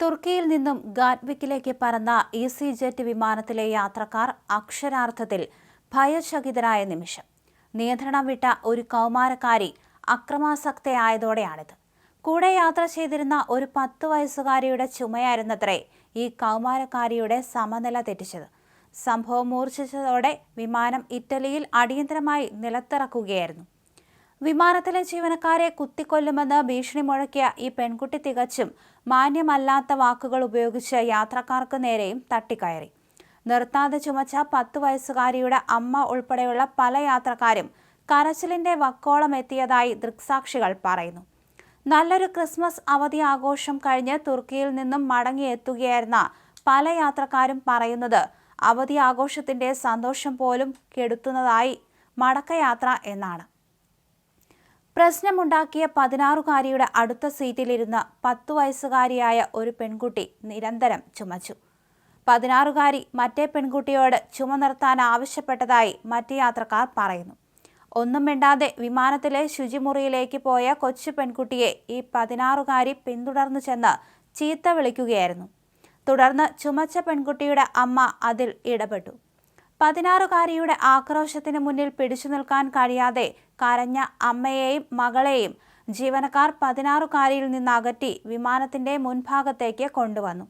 തുർക്കിയിൽ നിന്നും ഗാറ്റ്വിക്കിലേക്ക് പറന്ന ഇ സി ജെറ്റ് വിമാനത്തിലെ യാത്രക്കാർ അക്ഷരാർത്ഥത്തിൽ ഭയചകിതരായ നിമിഷം. നിയന്ത്രണം വിട്ട ഒരു കൗമാരക്കാരി അക്രമാസക്തയായതോടെയാണിത്. കൂടെ യാത്ര ചെയ്തിരുന്ന ഒരു പത്ത് വയസ്സുകാരിയുടെ ചുമയായിരുന്നത്രേ ഈ കൗമാരക്കാരിയുടെ സമനില തെറ്റിച്ചത്. സംഭവം മൂർച്ഛിച്ചതോടെ വിമാനം ഇറ്റലിയിൽ അടിയന്തരമായി നിലത്തിറക്കുകയായിരുന്നു. വിമാനത്തിലെ ജീവനക്കാരെ കുത്തിക്കൊല്ലുമെന്ന് ഭീഷണി മുഴക്കിയ ഈ പെൺകുട്ടി തികച്ചും മാന്യമല്ലാത്ത വാക്കുകൾ ഉപയോഗിച്ച് യാത്രക്കാർക്ക് നേരെയും തട്ടിക്കയറി. നിർത്താതെ ചുമച്ച പത്ത് വയസ്സുകാരിയുടെ അമ്മ ഉൾപ്പെടെയുള്ള പല യാത്രക്കാരും കരച്ചിലിന്റെ വക്കോളം എത്തിയതായി ദൃക്സാക്ഷികൾ പറയുന്നു. നല്ലൊരു ക്രിസ്മസ് അവധി ആഘോഷം കഴിഞ്ഞ് തുർക്കിയിൽ നിന്നും മടങ്ങിയെത്തുകയായിരുന്ന പല യാത്രക്കാരും പറയുന്നത് അവധി ആഘോഷത്തിന്റെ സന്തോഷം പോലും കെടുത്തുന്നതായി മടക്കയാത്ര എന്നാണ്. പ്രശ്നമുണ്ടാക്കിയ പതിനാറുകാരിയുടെ അടുത്ത സീറ്റിലിരുന്ന് പത്തു വയസ്സുകാരിയായ ഒരു പെൺകുട്ടി നിരന്തരം ചുമച്ചു. പതിനാറുകാരി മറ്റേ പെൺകുട്ടിയോട് ചുമ നിർത്താൻ ആവശ്യപ്പെട്ടതായി മറ്റ് യാത്രക്കാർ പറയുന്നു. ഒന്നും മിണ്ടാതെ വിമാനത്തിലെ ശുചിമുറിയിലേക്ക് പോയ കൊച്ചു പെൺകുട്ടിയെ ഈ പതിനാറുകാരി പിന്തുടർന്നു ചെന്ന് ചീത്ത വിളിക്കുകയായിരുന്നു. തുടർന്ന് ചുമച്ച പെൺകുട്ടിയുടെ അമ്മ അതിൽ ഇടപെട്ടു. പതിനാറുകാരിയുടെ ആക്രോശത്തിന് മുന്നിൽ പിടിച്ചു നിൽക്കാൻ കഴിയാതെ കരഞ്ഞ അമ്മയെയും മകളെയും ജീവനക്കാർ പതിനാറുകാരിയിൽ നിന്ന് അകറ്റി വിമാനത്തിന്റെ മുൻഭാഗത്തേക്ക് കൊണ്ടുവന്നു.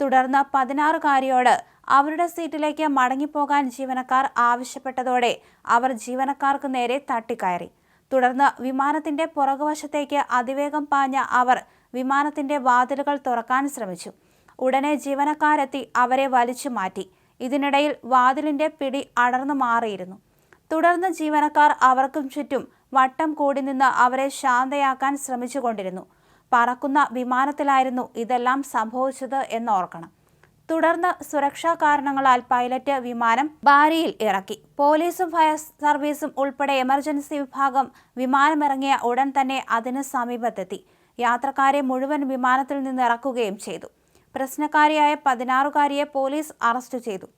തുടർന്ന് പതിനാറുകാരിയോട് അവരുടെ സീറ്റിലേക്ക് മടങ്ങിപ്പോകാൻ ജീവനക്കാർ ആവശ്യപ്പെട്ടതോടെ അവർ ജീവനക്കാർക്ക് നേരെ തട്ടിക്കയറി. തുടർന്ന് വിമാനത്തിന്റെ പുറകുവശത്തേക്ക് അതിവേഗം പാഞ്ഞ അവർ വിമാനത്തിന്റെ വാതിലുകൾ തുറക്കാൻ ശ്രമിച്ചു. ഉടനെ ജീവനക്കാരെത്തി അവരെ വലിച്ചു മാറ്റി. ഇതിനിടയിൽ വാതിലിന്റെ പിടി അടർന്നു മാറിയിരുന്നു. തുടർന്ന് ജീവനക്കാർ അവർക്കും ചുറ്റും വട്ടം കൂടി നിന്ന് അവരെ ശാന്തയാക്കാൻ ശ്രമിച്ചുകൊണ്ടിരുന്നു. പറക്കുന്ന വിമാനത്തിലായിരുന്നു ഇതെല്ലാം സംഭവിച്ചത് എന്നോർക്കണം തുടർന്ന് സുരക്ഷാ കാരണങ്ങളാൽ പൈലറ്റ് വിമാനം ബാരിയിൽ ഇറക്കി. പോലീസും ഫയർ സർവീസും ഉൾപ്പെടെ എമർജൻസി വിഭാഗം വിമാനമിറങ്ങിയ ഉടൻ തന്നെ അതിന് സമീപത്തെത്തി. യാത്രക്കാരെ മുഴുവൻ വിമാനത്തിൽ നിന്ന് ഇറക്കുകയും ചെയ്തു. പ്രശ്നക്കാരിയായ പതിനാറുകാരിയെ പോലീസ് അറസ്റ്റ് ചെയ്തു